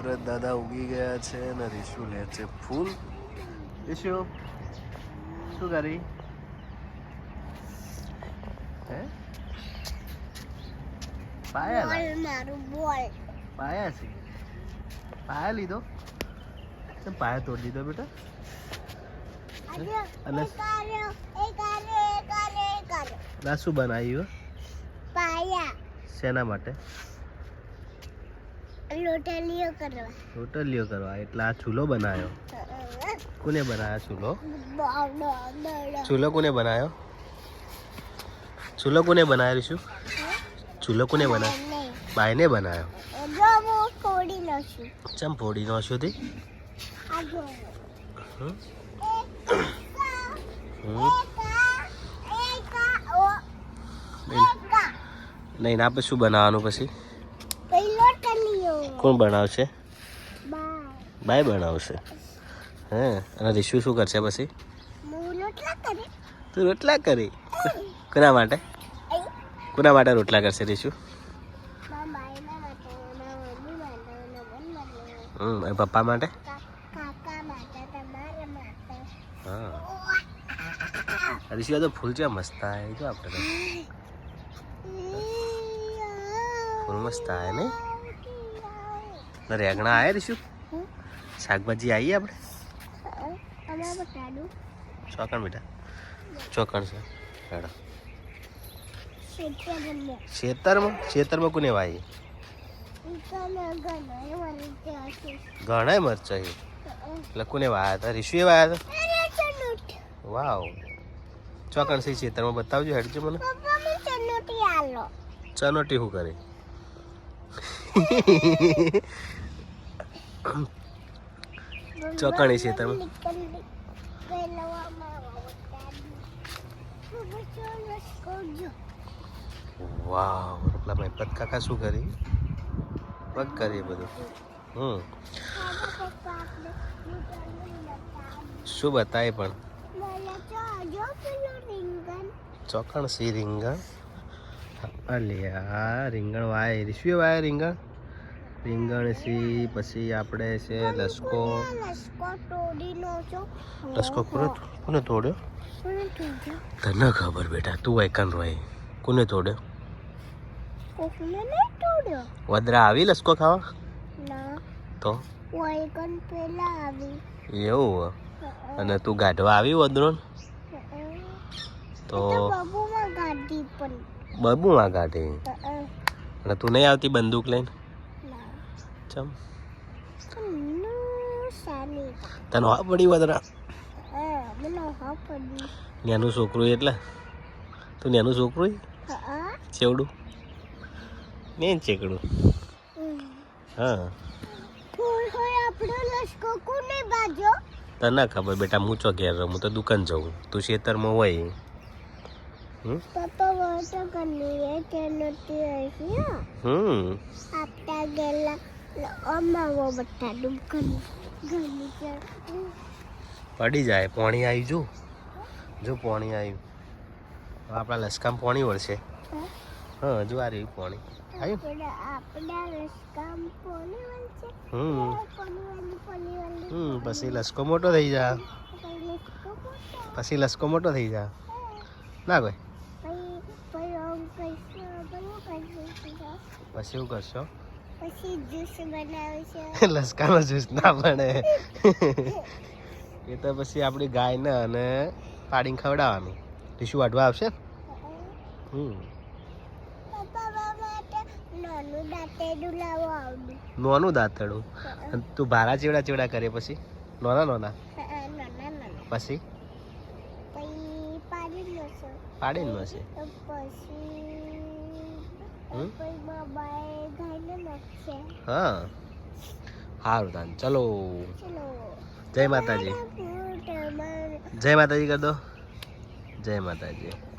સુરત દાદા ઉગી ગયા છે અને રીશુ લે છે ફૂલ. રીશુ શું કરી? હે? પાયા મારું બોલ. પાયા છે? પાયા લીધો? કેમ પાયા તોડી દીધો બેટા? અને- ના શું બનાવ્યું પાયા. શેના માટે? લોટલીઓ કરવા. રોટલીઓ કરવા. એટલે આ ચૂલો બનાવ્યો કોને બનાવ્યો ચૂલો? ચૂલો કોને બનાવ્યો ચૂલો કોને બનાવ્યો છું ચૂલો કોને બનાવ્યો બાયને બનાવ્યો ચમ ફોડી નો સુધી આ જો. હમ? એક હમ? એક ઓ એક. નહીં ના પછી શું બનાવવાનું પછી? કોણ બનાવશે? બાય. બનાવશે. હે અને રીશુ શું કરશે પછી? તું રોટલા કરી? કોના માટે? કોના માટે રોટલા કરશે રીશુ? હમ અને પપ્પા માટે? હા. રીશુ તો ફૂલ છે મસ્ત આવે જો આપણે ફૂલ મસ્ત આવે ને ને રેગણા આવે રીશુ? હમ? શાકભાજી આવી આપણે ચોકણ બેટા. ચોકણ છે. હેડો. ખેતરમાં ખેતરમાં કોને છે ઘણા મરચાં એટલે કોને વાયા હતા? રીશુએ વાયા હતા? વાવ. ચોકણ છે ખેતરમાં બતાવજો હેડજો મને. ચનોટી શું કરે? ચોકણી છે તમે. વાવ રોટલા ભાઈ પત કાકા શું કરી? પગ કરી બધું. હમ. શું બતાય પણ? ચોકણ સી રીંગણ? અલ્યા રીંગણ વાય રીશ્વી વાય રીંગણ? રીંગણ સી પછી આપણે છે લસકો. લસકો કોને કોને તોડ્યો? તને ખબર બેટા તું એકન રોય. કોને તોડ્યો? વદરા આવી લસકો ખાવા? તો? એવું અને તું ગાઢવા આવી વદરો તો? બબુમાં અ, અને તું નહીં આવતી બંદૂક લઈને? ચમ. તને હા પડી પડી. નેનું છોકરું એટલે? તું નેનું છોકરું? હા ચેવડું? ને ચેકડું. હા. તને ખબર બેટા હું ચો ઘેર રહું? તો દુકાન જાઉં. તું ખેતરમાં હોય. હમ? પપ્પા વાતો કરની એ કે નથી આવી હમ. આપતા ગયેલા અમાવો બટા દુકાન ઘરની છે પડી જાય પાણી આવી જો. જો પાણી આવ્યું આપણા લસકામાં પાણી વળશે. હા? જો આ રહ્યું પાણી. આવ્યું? આપણા વળશે. હમ. પછી લસકો મોટો થઈ જા. પછી લસકો મોટો થઈ જા. ના કોઈ પછી પછી આમ કહીશું બધું કહીશું પછી શું કરશો? પછી જ્યુસ બનાવશો લસકાનો જ્યુસ ના બને એ તો પછી આપણી ગાયને અને પાડીને ખવડાવવાની. ટીશ્યુ વાઢવા આવશે? હમ. નાનું દાંતેડું તું ભારા ચેવડા ચેવડા કરે પછી? નાના નાના. પછી? પછી પાડી લેશો પાડીને નોશે તો પછી હમ? પછી બાબાએ ગાયને નાખશે. હા. સારું તાન ચલો. ચલો. જય માતાજી. જય માતાજી કર દો. જય માતાજી.